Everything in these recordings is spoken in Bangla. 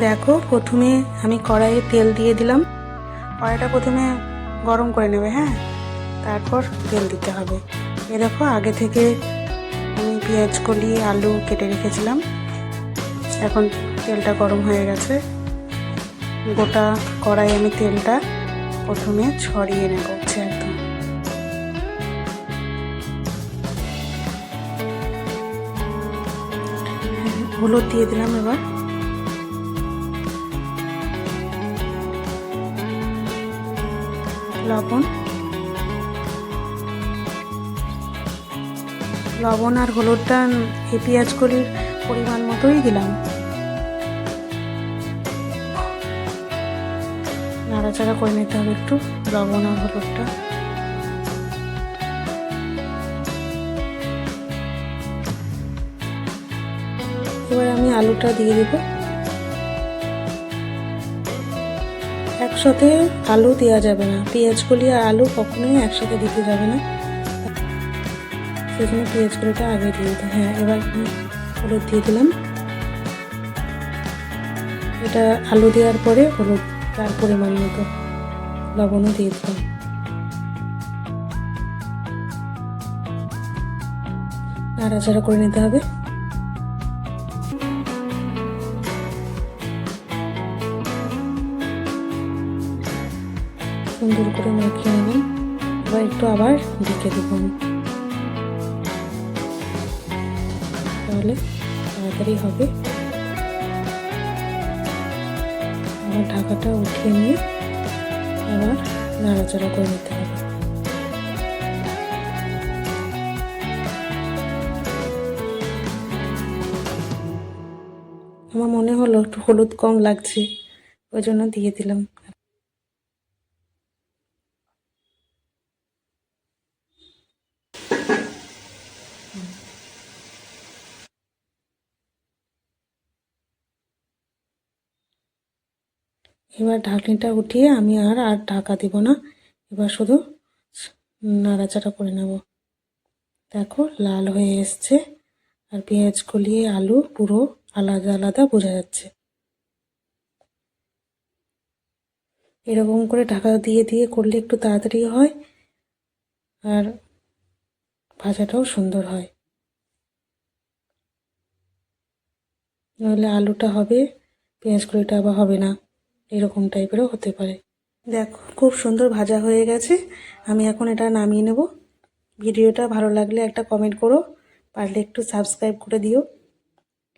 দেখো, প্রথমে আমি কড়াইয়ে তেল দিয়ে দিলাম। কড়াইটা প্রথমে গরম করে নেবে হ্যাঁ? তারপর তেল দিতে হবে। এ দেখো, আগে থেকে আমি পেঁয়াজ, কলি, আলু কেটে রেখেছিলাম। এখন তেলটা গরম হয়ে গেছে। গোটা কড়াই আমি তেলটা প্রথমে ছড়িয়ে নেব, হচ্ছে একদম। হলুদ দিয়ে দিলাম এবার। লবণ। লবণ আর হলুদটা এই পেঁয়াজ কলির পরিমাণ মতোই দিলাম। নাড়াচাড়া করে নিতে হবে একটু, লবণ আর হলুদটা। এবার আমি আলুটা দিয়ে দেবো। একসাথে আলু দেওয়া যাবে না। পেঁয়াজ কলি আর আলু কখনোই একসাথে দিতে যাবে না। সেজন্য পেঁয়াজ কলিটা আগে দিয়ে দিতে। হ্যাঁ এবার হলুদ দিয়ে দিলাম। এটা আলু দেওয়ার পরে হলুদ, তার পরিমাণ মতো লবণও দিয়ে দিলাম। নাড়াচাড়া করে নিতে হবে। সুন্দর করে মাখিয়ে নিলাম এবার একটু আবার ঢেকে দেব তাহলে তাড়াতাড়ি হবে। আবার ঢাকাটা উঠিয়ে নিয়ে আবার নাড়াচাড়া করে নিতে হবে। আমার মনে হলো একটু হলুদ কম লাগছে, ওই জন্য দিয়ে দিলাম। এবার ঢাকনিটা উঠিয়ে আমি আর আর ঢাকা দিব না। এবার শুধু নাড়াচাড়া করে নেব। দেখো, লাল হয়ে এসছে। আর পেঁয়াজ গলিয়ে আলু পুরো আলাদা আলাদা বোঝা যাচ্ছে। এরকম করে ঢাকা দিয়ে দিয়ে করলে একটু তাড়াতাড়ি হয় আর ভাজাটাও সুন্দর হয়। নইলে আলুটা হবে, পেঁয়াজ কলিটা আবার হবে না। এরকম টাইপেরও হতে পারে। দেখো, খুব সুন্দর ভাজা হয়ে গেছে। আমি এখন এটা নামিয়ে নেব। ভিডিওটা ভালো লাগলে একটা কমেন্ট করো। পারলে একটু সাবস্ক্রাইব করে দিও।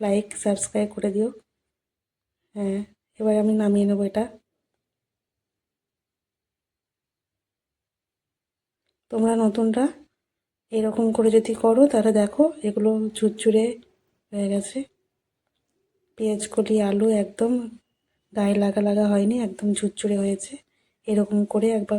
লাইক সাবস্ক্রাইব করে দিও। হ্যাঁ এবার আমি নামিয়ে নেব এটা। তোমরা নতুনটা এরকম করে যদি করো, তাহলে দেখো এগুলো ঝুরঝুরে হয়ে গেছে। পেঁয়াজ, কলি, আলু একদম গায়ে লাগা লাগা হয়নি একদম ঝুরঝুরে হয়েছে। এরকম করে একবার